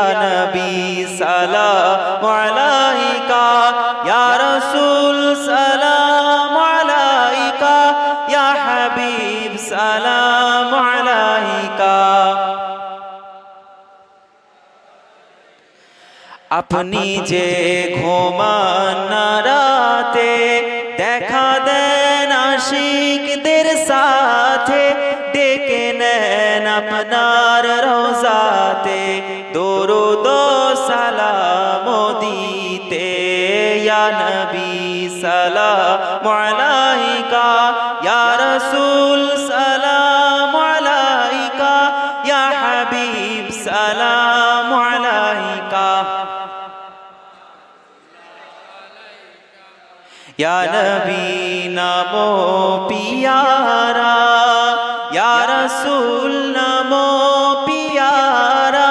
نبی سلام علیکہ، یا رسول سلام علیکہ، یا حبیب سلام علیکہ۔ اپنی جے گھومانا راتے دیکھا دین عاشق دیر ساتھے، دیکھے نین اپنار روزہ۔ ইয়া নবী সালাম আলাইকা, ইয়া রাসূল সালাম আলাইকা, ইয়া হাবিব সালাম আলাইকা। ইয়া নবী নামো পিয়ারা, ইয়া রাসূল নামো পিয়ারা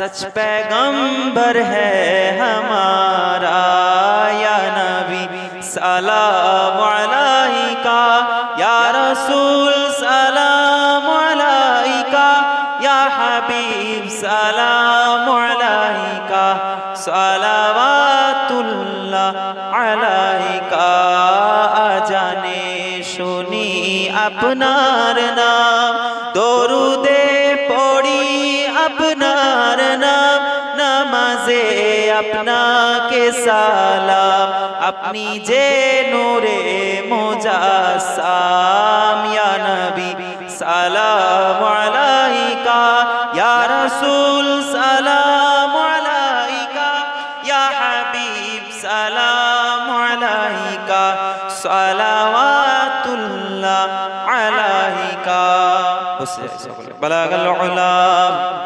سچ پیغمبر ہے ہمارا، یا نبی سلام علیکہ، یا رسول سلام علیکہ، یا حبیب سلام علیکہ، صلوات اللہ علیکہ۔ آجانے شنی اپنار نام، دورو دے سے اپنا کے سلام، اپنی جے نور مجسام یا نبی، سلام علیکہ۔ یا رسول، سلام علیکہ۔ یا حبیب، سلام علیکہ۔ صلوات اللہ علیکہ۔ بلاغ العلام